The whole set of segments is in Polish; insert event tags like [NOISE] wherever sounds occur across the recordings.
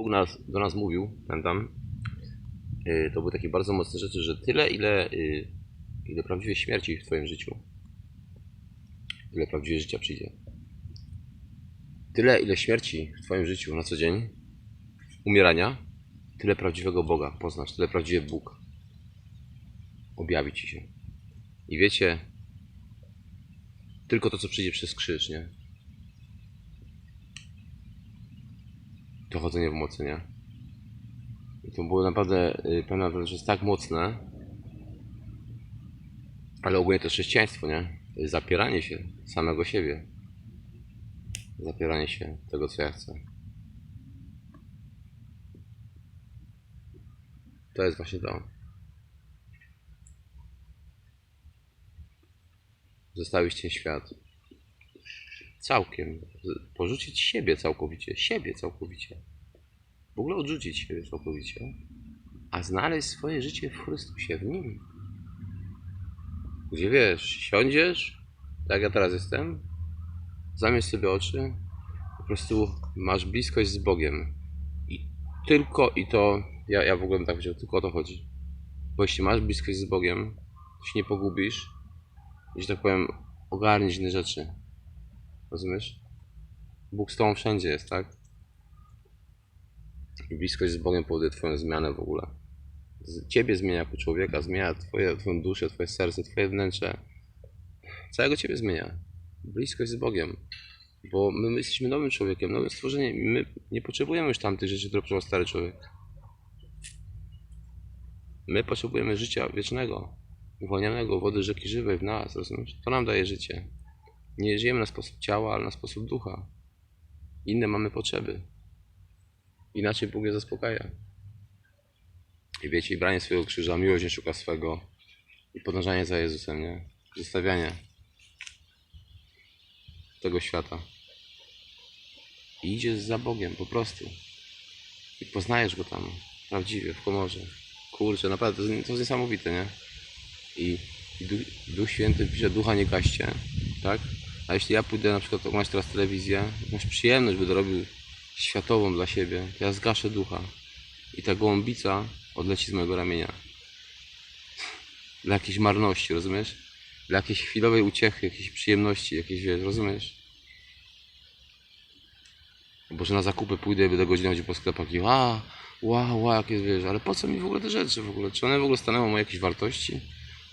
Bóg nas, do nas mówił, pamiętam, yy, to były takie bardzo mocne rzeczy, że tyle, ile, yy, ile prawdziwej śmierci w Twoim życiu, tyle prawdziwej życia przyjdzie. Tyle, ile śmierci w Twoim życiu na co dzień, umierania, tyle prawdziwego Boga poznasz, tyle prawdziwy Bóg objawi Ci się. I wiecie, tylko to, co przyjdzie przez krzyż, nie? To chodzenie w mocy, nie? I to było naprawdę, pewna rzecz, że jest tak mocne, ale ogólnie to chrześcijaństwo, nie? To jest zapieranie się samego siebie. Zapieranie się tego, co ja chcę. To jest właśnie to. Zostawić ten świat. Całkiem. Porzucić siebie całkowicie. Siebie całkowicie. W ogóle odrzucić siebie całkowicie. A znaleźć swoje życie w Chrystusie, w Nim. Gdzie wiesz, siądziesz, tak ja teraz jestem, zamierz sobie oczy, po prostu masz bliskość z Bogiem. I tylko i to, ja, ja w ogóle bym tak powiedział, tylko o to chodzi. Bo jeśli masz bliskość z Bogiem, to się nie pogubisz i, że tak powiem, ogarniesz inne rzeczy. Rozumiesz? Bóg z tobą wszędzie jest, tak? I bliskość z Bogiem powoduje twoją zmianę w ogóle. Ciebie zmienia jako człowieka, zmienia twoje, twoją duszę, twoje serce, twoje wnętrze. Całego ciebie zmienia. Bliskość z Bogiem. Bo my, my jesteśmy nowym człowiekiem, nowym stworzeniem. My nie potrzebujemy już tamtych rzeczy, które potrzebował stary człowiek. My potrzebujemy życia wiecznego, uwolnionego wody rzeki żywej w nas, rozumiesz? To nam daje życie. Nie żyjemy na sposób ciała, ale na sposób ducha. Inne mamy potrzeby. Inaczej Bóg je zaspokaja. I wiecie, i branie swojego krzyża, miłość nie szuka swego. I podążanie za Jezusem, nie? Zostawianie tego świata. I idziesz za Bogiem po prostu. I poznajesz Go tam, prawdziwie, w komorze. Kurczę, naprawdę, to jest, to jest niesamowite, nie? I, i Duch, Święty pisze, ducha nie gaście, tak? A jeśli ja pójdę na przykład oglądać teraz telewizję, masz przyjemność, będę robił światową dla siebie, to ja zgaszę ducha. I ta gołąbica odleci z mojego ramienia. Dla jakiejś marności, rozumiesz? Dla jakiejś chwilowej uciechy, jakiejś przyjemności, jakiejś, wiesz, rozumiesz? Bo że na zakupy pójdę i będę godzinę chodził po sklepach i a, wow, wow, jakie wiesz, ale po co mi w ogóle te rzeczy w ogóle? Czy one w ogóle stanowią moje jakieś wartości?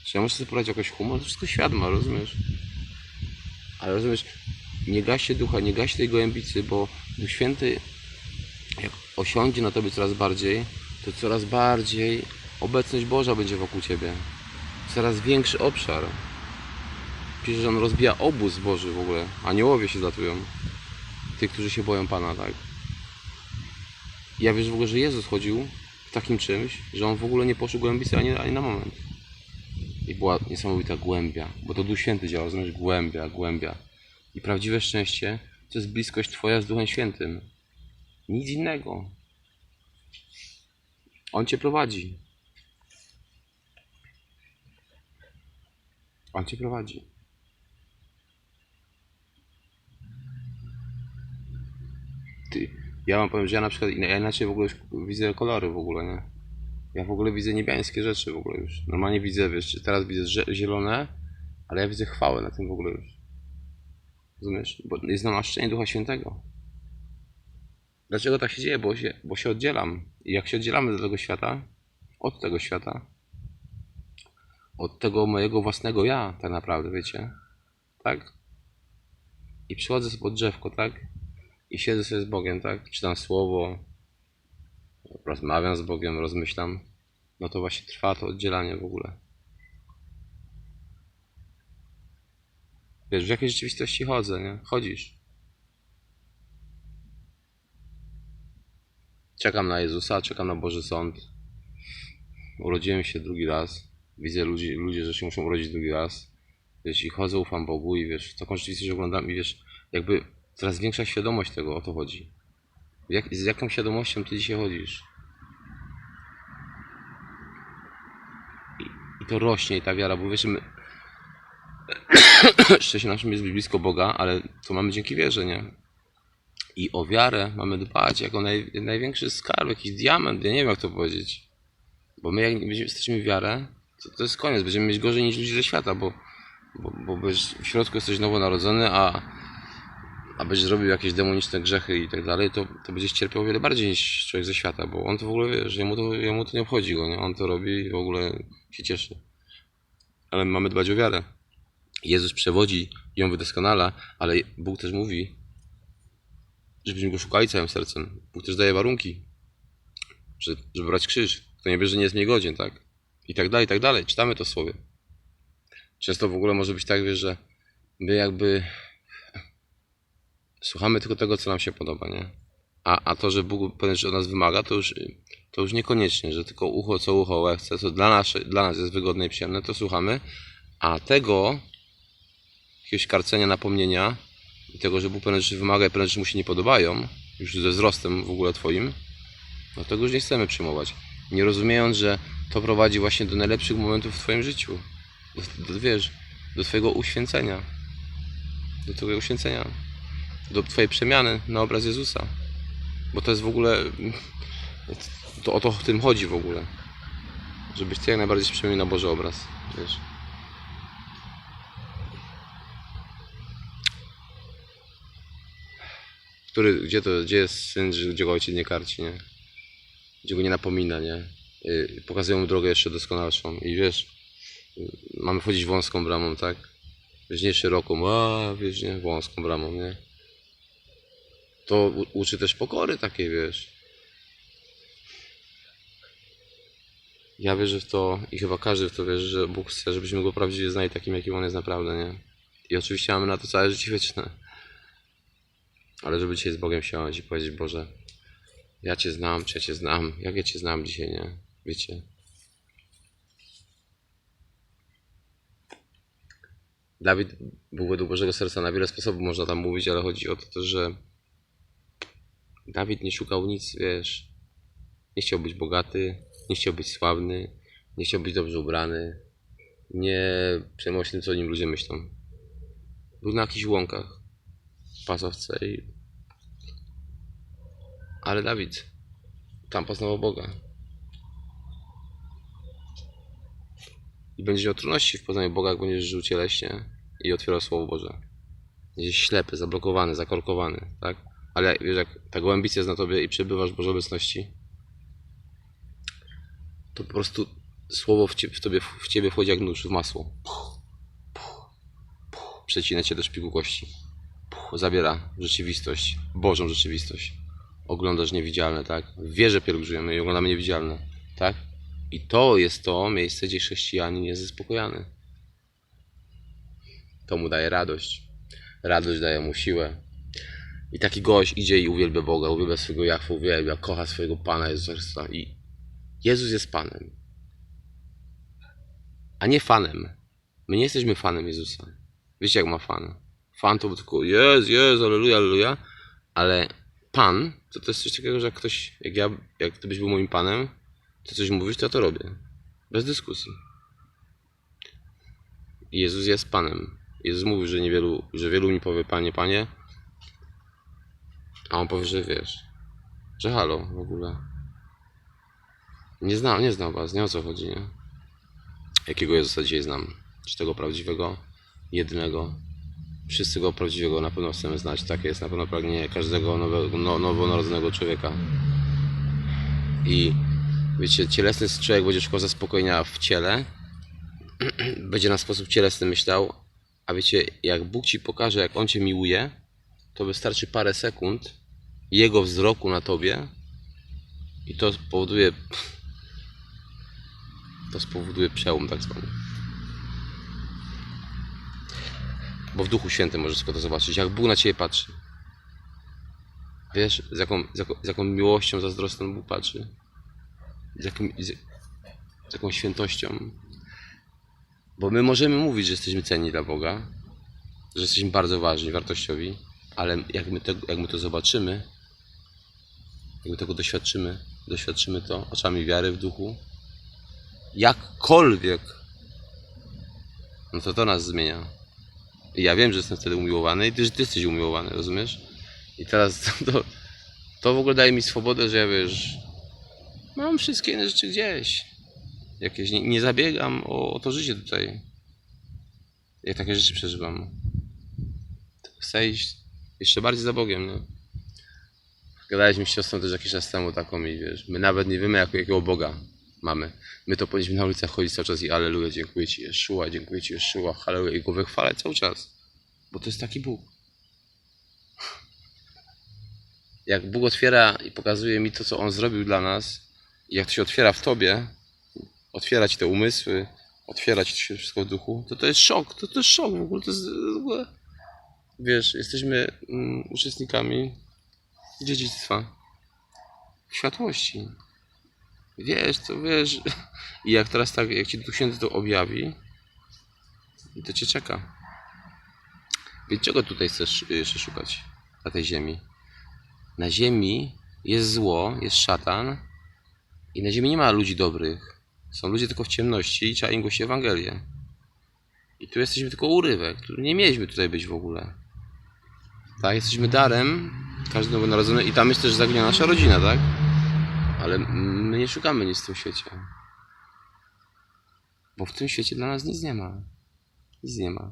Czy ja muszę sobie poradzić jakoś humor? To wszystko świat ma, rozumiesz? Ale rozumiesz, nie gaście ducha, nie gaście tej gołębicy, bo Duch Święty jak osiądzie na tobie coraz bardziej, to coraz bardziej obecność Boża będzie wokół ciebie. Coraz większy obszar. Że on rozbija obóz Boży w ogóle. Aniołowie się zlatują. Tych, którzy się boją Pana, tak? Ja wiesz w ogóle, że Jezus chodził w takim czymś, że on w ogóle nie poczuł głębicy ani, ani na moment. I była niesamowita głębia, bo to Duch Święty działa, rozumiesz? Głębia, głębia. I prawdziwe szczęście to jest bliskość Twoja z Duchem Świętym. Nic innego. On Cię prowadzi. On Cię prowadzi. Ty, ja wam powiem, że ja na przykład ja inaczej w ogóle widzę kolory w ogóle, nie? Ja w ogóle widzę niebiańskie rzeczy w ogóle już. Normalnie widzę, wiesz, teraz widzę zie- zielone, ale ja widzę chwałę na tym w ogóle już. Rozumiesz? Bo jest namaszczenie Ducha Świętego. Dlaczego tak się dzieje? Bo się, bo się oddzielam. I jak się oddzielamy do tego świata, od tego świata, od tego mojego własnego ja, tak naprawdę, wiecie? Tak? I przychodzę sobie pod drzewko, tak? I siedzę sobie z Bogiem, tak? Czytam słowo, rozmawiam z Bogiem, rozmyślam. No to właśnie trwa to oddzielanie w ogóle. Wiesz, w jakiej rzeczywistości chodzę, nie? Chodzisz. Czekam na Jezusa, czekam na Boży Sąd. Urodziłem się drugi raz. Widzę ludzi, ludzie, że się muszą urodzić drugi raz. Wiesz, i chodzę, ufam Bogu i wiesz, taką rzeczywistość oglądam i wiesz, jakby coraz większa świadomość tego, o to chodzi. Jak, z jaką świadomością ty dzisiaj chodzisz? I, I to rośnie, i ta wiara, bo wiesz, my... [COUGHS] Szczęście naszym jest być blisko Boga, ale to mamy dzięki wierze, nie? I o wiarę mamy dbać jako naj, największy skarb, jakiś diament, ja nie wiem jak to powiedzieć. Bo my jak będziemy- w wiarę, to, to jest koniec, będziemy mieć gorzej niż ludzie ze świata, bo, bo, bo w środku jesteś nowonarodzony, a, a będziesz robił jakieś demoniczne grzechy i tak dalej, to, to będziesz cierpiał wiele bardziej niż człowiek ze świata, bo on to w ogóle wie, że jemu to, jemu to nie obchodzi go, nie? On to robi i w ogóle się cieszy. Ale my mamy dbać o wiarę. Jezus przewodzi ją wydoskonala, ale Bóg też mówi, żebyśmy go szukali całym sercem. Bóg też daje warunki, że, żeby brać krzyż. Kto nie bierze, nie jest mniej godzien, tak? I tak dalej, i tak dalej. Czytamy to w słowie. Często w ogóle może być tak, wiesz, że my jakby słuchamy tylko tego, co nam się podoba, nie? A, a to, że Bóg rzeczy od nas wymaga, to już, to już niekoniecznie, że tylko ucho co ucho chce, co dla, nasze, dla nas jest wygodne i przyjemne, to słuchamy. A tego, jakiegoś karcenia, napomnienia i tego, że Bóg pewne rzeczy wymaga i pewne rzeczy mu się nie podobają, już ze wzrostem w ogóle Twoim, no tego już nie chcemy przyjmować. Nie rozumiejąc, że to prowadzi właśnie do najlepszych momentów w Twoim życiu. Do, do, wiesz, do Twojego uświęcenia. Do Twojego uświęcenia. Do Twojej przemiany na obraz Jezusa. Bo to jest w ogóle. To o to w tym chodzi w ogóle. Żebyś Ty jak najbardziej się przemienił na Boży obraz. Wiesz. Który, gdzie to, gdzie jest syn, gdzie go ojciec nie karci, nie? Gdzie go nie napomina, nie? Yy, pokazują mu drogę jeszcze doskonalszą. I wiesz, yy, mamy wchodzić wąską bramą, tak? Wiesz, nie szeroką, a wiesz, nie? Wąską bramą, nie? To uczy też pokory takiej, wiesz. Ja wierzę w to i chyba każdy w to wierzy, że Bóg chce, żebyśmy Go prawdziwie znali takim, jakim On jest naprawdę, nie? I oczywiście mamy na to całe życie wieczne. Ale żeby dzisiaj z Bogiem siąść i powiedzieć, Boże, ja Cię znam, czy ja Cię znam, jak ja Cię znam dzisiaj, nie? Wiecie? Dawid był według Bożego Serca na wiele sposobów, można tam mówić, ale chodzi o to że Dawid nie szukał nic, wiesz, nie chciał być bogaty, nie chciał być sławny, nie chciał być dobrze ubrany, nie przejmował się tym, co o nim ludzie myślą. Był na jakichś łąkach, pasowce i... Ale Dawid tam poznawał Boga. I będziesz miał trudności w poznaniu Boga, jak będziesz żył cieleśnie i otwierał Słowo Boże. Będziesz ślepy, zablokowany, zakorkowany, tak? Ale wiesz, jak ta gołębica jest na tobie i przebywasz Bożej obecności, to po prostu Słowo w, cie, w, tobie, w ciebie wchodzi jak nóż w masło. Przecina cię do szpiku kości. Zabiera rzeczywistość, Bożą rzeczywistość. Oglądasz niewidzialne, tak? W wierze pielgrzymujemy i oglądamy niewidzialne, tak? I to jest to miejsce, gdzie chrześcijanin jest zaspokojany. To mu daje radość. Radość daje mu siłę. I taki gość idzie i uwielbia Boga, uwielbia swojego Jachwę, uwielbia, kocha swojego Pana Jezusa. I Jezus jest Panem. A nie fanem. My nie jesteśmy fanem Jezusa. Wiecie jak ma fan? Fan to tylko jest, jest, aleluja, aleluja. Ale Pan to, to jest coś takiego, że jak ktoś, jak ja, jak ty byś był moim Panem, to coś mówisz, to ja to robię. Bez dyskusji. Jezus jest Panem. Jezus mówi, że niewielu, że wielu mi powie Panie, Panie, a on powie, że wiesz, że halo w ogóle. Nie znam, nie znam was, nie o co chodzi, nie? Jakiego Jezusa dzisiaj znam? Czy tego prawdziwego, jedynego? Wszyscy go prawdziwego na pewno chcemy znać. Takie jest na pewno pragnienie każdego nowego, no, nowonarodzonego człowieka. I wiecie, cielesny człowiek będzie szukał zaspokojenia w ciele, [CLEARS THROAT] będzie na sposób cielesny myślał, a wiecie, jak Bóg ci pokaże, jak On cię miłuje, to wystarczy parę sekund Jego wzroku na tobie i to spowoduje to spowoduje przełom tak zwany. Bo w Duchu Świętym możesz tylko to zobaczyć, jak Bóg na ciebie patrzy. Wiesz, z jaką, z jaką, z jaką miłością, zazdrosną Bóg patrzy. Z, jakim, z, z jaką świętością. Bo my możemy mówić, że jesteśmy cenni dla Boga, że jesteśmy bardzo ważni, wartościowi, ale jak my, tego, jak my to zobaczymy, jak my tego doświadczymy, doświadczymy to oczami wiary w duchu, jakkolwiek, no to to nas zmienia. I ja wiem, że jestem wtedy umiłowany i ty, że ty jesteś umiłowany, rozumiesz? I teraz [LAUGHS] to, to w ogóle daje mi swobodę, że ja wiesz, mam wszystkie inne rzeczy gdzieś. Jakieś, nie, nie zabiegam o, o to życie tutaj. Jak takie rzeczy przeżywam. Chcę iść jeszcze bardziej za Bogiem, nie? Gadaliśmy z siostrą też jakiś czas temu taką i wiesz, my nawet nie wiemy jak, jakiego Boga mamy. My to powinniśmy na ulicach chodzić cały czas i Aleluja, dziękuję Ci Jeszua, dziękuję Ci Jeszua, Halleluja i Go wychwalać cały czas. Bo to jest taki Bóg. [LAUGHS] Jak Bóg otwiera i pokazuje mi to, co On zrobił dla nas i jak to się otwiera w Tobie, otwiera Ci te umysły, otwiera Ci to się wszystko w duchu, to to jest szok, to, to jest szok w ogóle, to jest w ogóle... Wiesz, jesteśmy mm, uczestnikami dziedzictwa światłości. Wiesz, to wiesz. [LAUGHS] I jak teraz tak, jak ci Duch to objawi, to cię czeka. Więc czego tutaj chcesz jeszcze szukać na tej ziemi? Na ziemi jest zło, jest szatan i na ziemi nie ma ludzi dobrych. Są ludzie tylko w ciemności i trzeba im głosić Ewangelię. I tu jesteśmy tylko urywek, nie mieliśmy tutaj być w ogóle. Tak, jesteśmy darem każdy nowonarodzony i tam jest też zaginiona nasza rodzina, tak? Ale my nie szukamy nic w tym świecie. Bo w tym świecie dla nas nic nie ma. Nic nie ma.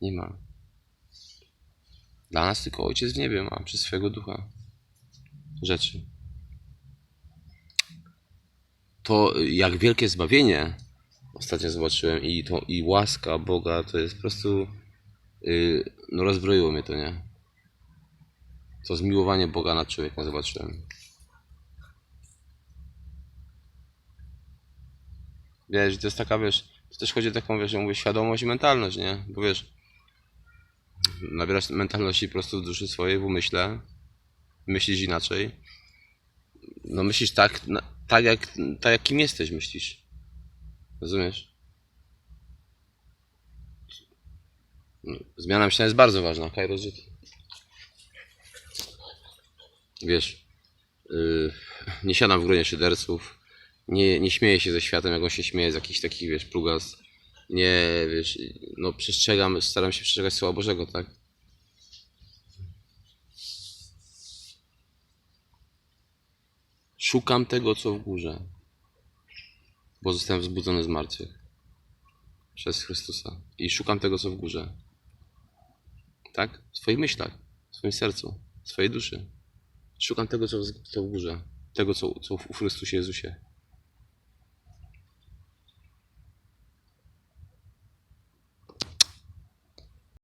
Nie ma. Dla nas tylko Ojciec w niebie ma przez swojego ducha rzeczy. To jak wielkie zbawienie ostatnio zobaczyłem i to i łaska Boga to jest po prostu no rozbroiło mnie to, nie? To zmiłowanie Boga nad człowiekiem zobaczyłem. Wiesz, to jest taka, wiesz, to też chodzi o taką, wiesz, ja mówię, świadomość i mentalność, nie? Bo wiesz, nabierasz mentalności po prostu w duszy swojej, w umyśle, myślisz inaczej. No myślisz tak, tak, jak, tak jak kim jesteś, myślisz. Rozumiesz? Zmiana myślenia jest bardzo ważna, rozumiem. Wiesz, yy, [LAUGHS] nie siadam w gronie szyderców, nie, nie śmieję się ze światem, jak on się śmieje z jakichś takich, wiesz, plugas. Nie, wiesz, no przestrzegam, staram się przestrzegać Słowa Bożego, tak? Szukam tego, co w górze, bo zostałem wzbudzony z martwych przez Chrystusa i szukam tego, co w górze. Tak? W swoich myślach, w swoim sercu, w swojej duszy. Szukam tego, co w, górze, tego, co, co w Chrystusie Jezusie.